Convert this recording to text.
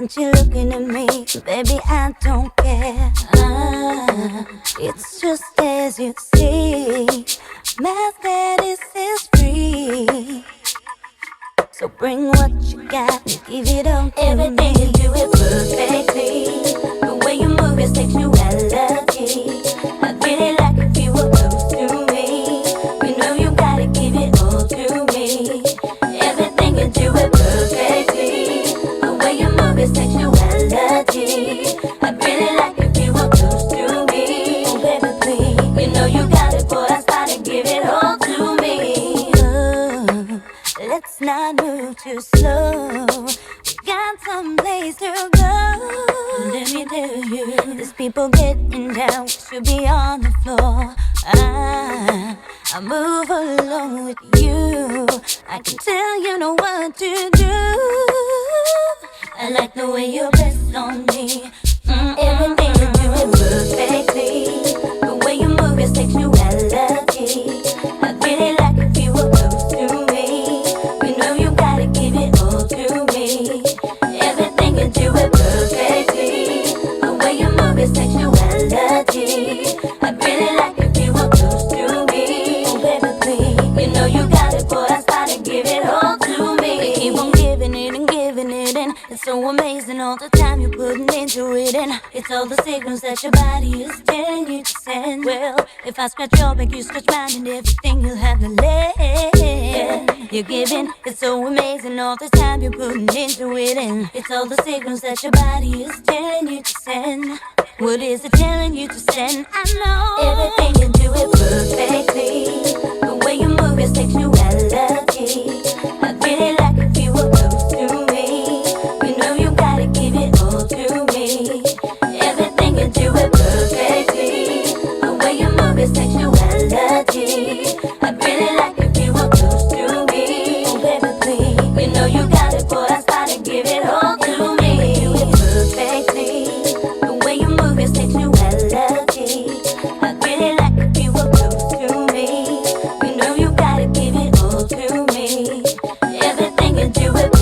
Since you're looking at me, baby, I don't care. Ah, it's just as you see. Mathematics is free. So bring what you got give it all to Everything me. you do is perfectly. The way you move your sexuality. Sexuality. I like if you were close to me. Baby please. You know you got it, boy. I give it all to me. Let's not move too slow. Got some place to go. Let me tell you. There's people getting down, should be on the floor. I, I move along with you. I can tell you know what to do. I like the way you press on me. Mm, everything you do is perfectly. The way you move your sexuality. I really like if you were close to me. You know you gotta give it all to me. Everything you do it perfectly. The way you move your sexuality. I really like so amazing all the time you're putting into it. And it's all the signals that your body is telling you to send. Well, if I scratch your back, you scratch mine, and everything you'll have to let. You're giving, it's so amazing all the time you're putting into it. And it's all the signals that your body is telling you to send. What is it telling you to send? I know Everything you do it perfectly. The way you with sexuality. I really like.